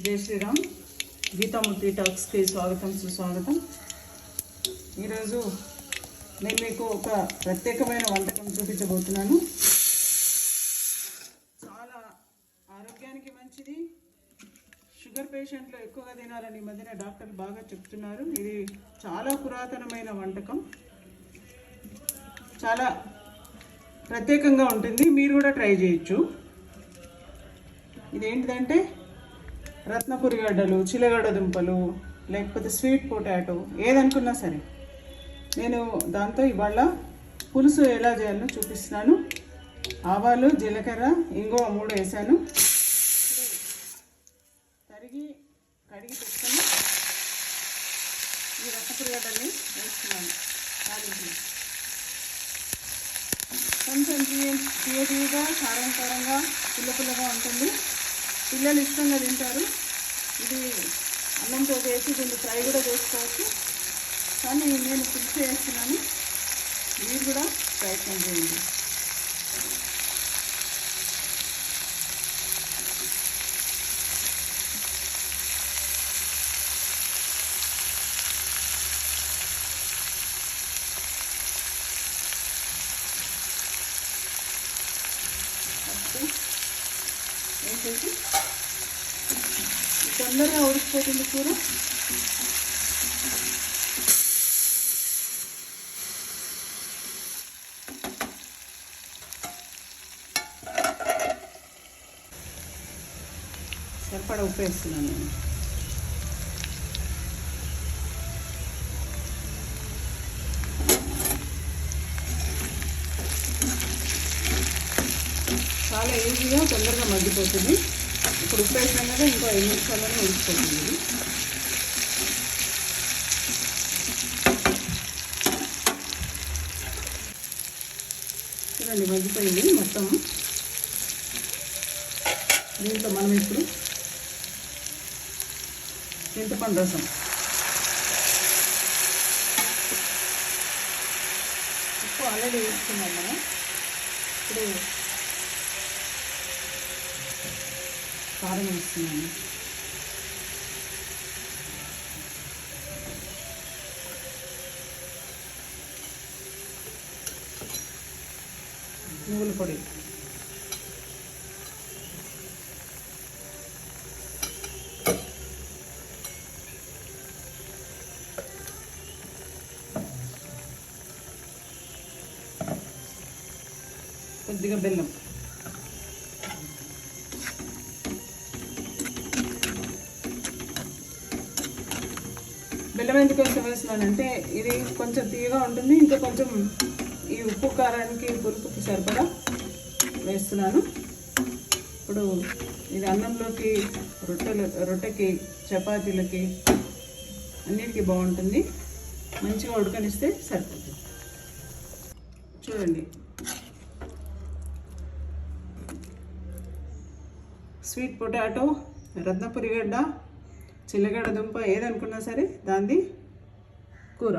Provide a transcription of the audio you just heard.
జై శ్రీరామ్. గీతామూర్తి టాక్స్కి స్వాగతం సుస్వాగతం. ఈరోజు నేను మీకు ఒక ప్రత్యేకమైన వంటకం చూపించబోతున్నాను. చాలా ఆరోగ్యానికి మంచిది. షుగర్ పేషెంట్లు ఎక్కువగా తినాలని ఈ మధ్యన డాక్టర్లు బాగా చెప్తున్నారు. ఇది చాలా పురాతనమైన వంటకం. చాలా ప్రత్యేకంగా ఉంటుంది. మీరు కూడా ట్రై చేయొచ్చు. ఇదేంటిదంటే రత్నపురి గడ్డలు చిలగడ దుంపలు లేకపోతే స్వీట్ పొటాటో ఏదనుకున్నా సరే. నేను దాంతో ఇవాళ పులుసు ఎలా చేయాలో చూపిస్తున్నాను. ఆవాలు జీలకర్ర ఇంగో మూడు వేసాను. తరిగి కడిగి పెట్టుకొని ఈ రత్నపురిగడ్డల్ని వేస్తున్నాను. కొంచెం తీయ తీయ తీయగా కారం కారంగా పుల్ల పుల్లగా ఉంటుంది. పిల్లలు ఇష్టంగా తింటారు. ఇది అన్నంతో చేసి దీన్ని ఫ్రై కూడా చేసుకోవచ్చు. కానీ నేను పులుసు చేస్తున్నాను. మీరు కూడా ప్రయత్నం చేయండి. వేసేసి తొందరగా ఉడికిపోతుంది కూర. సరిపడా ఉప్పు వేస్తున్నాను నేను. చాలా ఈజీగా తొందరగా మగ్గిపోతుంది. ఇప్పుడు ఉప్పు వేసినాం కదా ఇంకో ఐదు నిమిషాల్లోనే ఉడికిపోతుంది. చూడండి మగ్గిపోయింది మొత్తం. దీంట్లో మనం ఇప్పుడు చింతపండు రసం. ఉప్పు ఆల్రెడీ వేసుకున్నాం మనం. ఇప్పుడు కారం వేస్తున్నాను నువ్వుల పొడి. కొద్దిగా బెల్లం. బెల్లం ఎందుకు కొంచెం వేస్తున్నానంటే ఇది కొంచెం తీయగా ఉంటుంది ఇంకా కొంచెం ఈ ఉప్పు కారానికి పులుపుకి సరిపడా వేస్తున్నాను. ఇప్పుడు ఇది అన్నంలోకి రొట్టెలు రొట్టెకి చపాతీలకి అన్నిటికీ బాగుంటుంది. మంచిగా ఉడకనిస్తే సరిపోతుంది. చూడండి. స్వీట్ పొటాటో రత్నపురిగడ్డ చిల్లగడ్డ దుంప ఏదనుకున్నా సరే దాన్ని కూర.